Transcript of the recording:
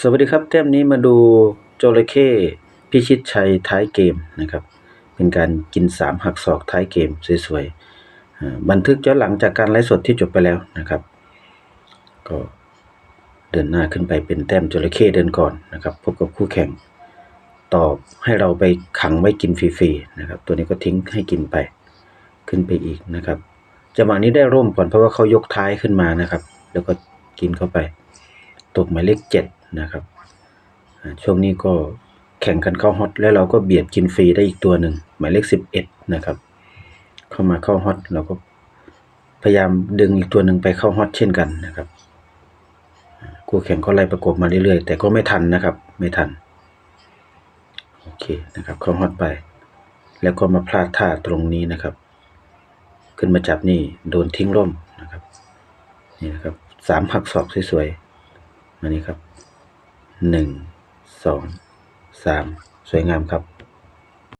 สวัสดีครับแต้มนี้มาดูจระเข้พิชิตชัยท้ายเกมนะครับ เป็นการกินสามหักศอกท้ายเกมสวยๆบันทึกย้อนหลังจากการไลฟ์สดที่จบไปแล้วนะครับ ก็เดินหน้าขึ้นไปเป็นแต้มจระเข้เดินก่อนนะครับ พบกับคู่แข่งตอบให้เราไปขังไว้กินฟรีๆนะครับ ตัวนี้ก็ทิ้งให้กินไปขึ้นไปอีกนะครับจังหวะนี้ได้ร่มก่อนเพราะว่าเขายกท้ายขึ้นมานะครับ แล้วก็กินเข้าไปตกหมายเลขเจ็ด นะครับช่วงนี้ก็แข่งกันเข้าฮอตแล้วเราก็เบียดกินฟรีได้อีกตัวหนึ่งหมายเลขสิบเอ็ดนะครับ เข้ามาเข้าฮอตเราก็พยายามดึงอีกตัวหนึ่งไปเข้าฮอตเช่นกันนะครับคู่แข่งก็ไล่ประกบมาเรื่อยๆ แต่ก็ไม่ทันนะครับ ไม่ทันโอเคนะครับเข้าฮอตไป แล้วก็มาพลาดท่าตรงนี้นะครับ ขึ้นมาจับนี่โดนทิ้งร่มนะครับนี่นะครับสามหักศอกสวยๆอันนี้ครับ หนึ่งสองสามสวยงามครับ